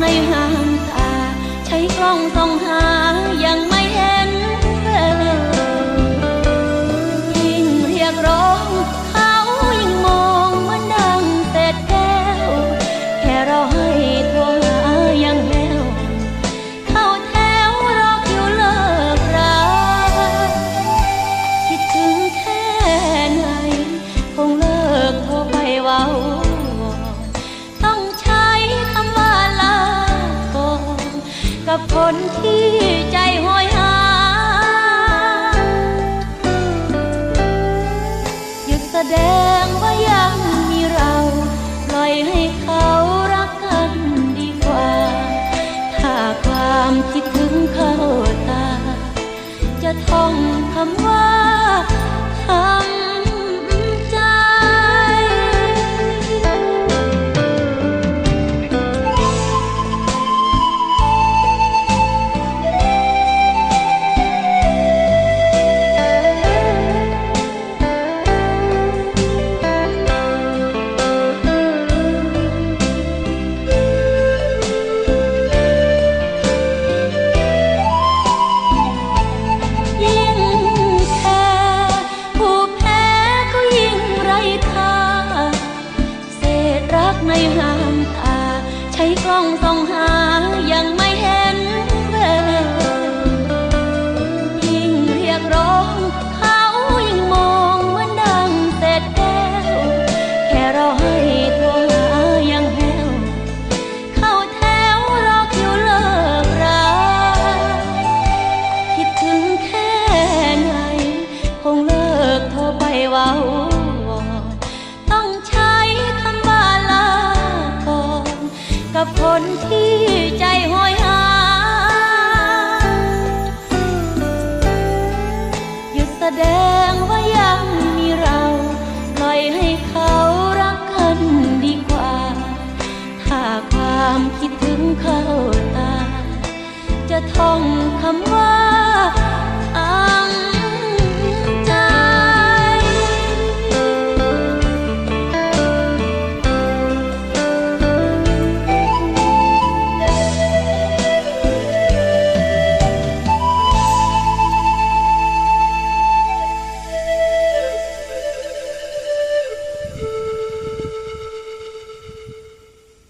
ในห่างตา ใช้กล้องส่อง กับคนที่ใจห้อยหาหยุดแสดงว่ายังมีเราปล่อยให้เขารักกันดีกว่า ถ้าความคิดถึงเข้าตา จะท่องคำว่าหา กล้องส่องหา ยหดแสดงว่ายังมีเราลอยให้เขารักกันดีกว่า ถ้าความคิดถึงเข้าตา จะท่องคำว่า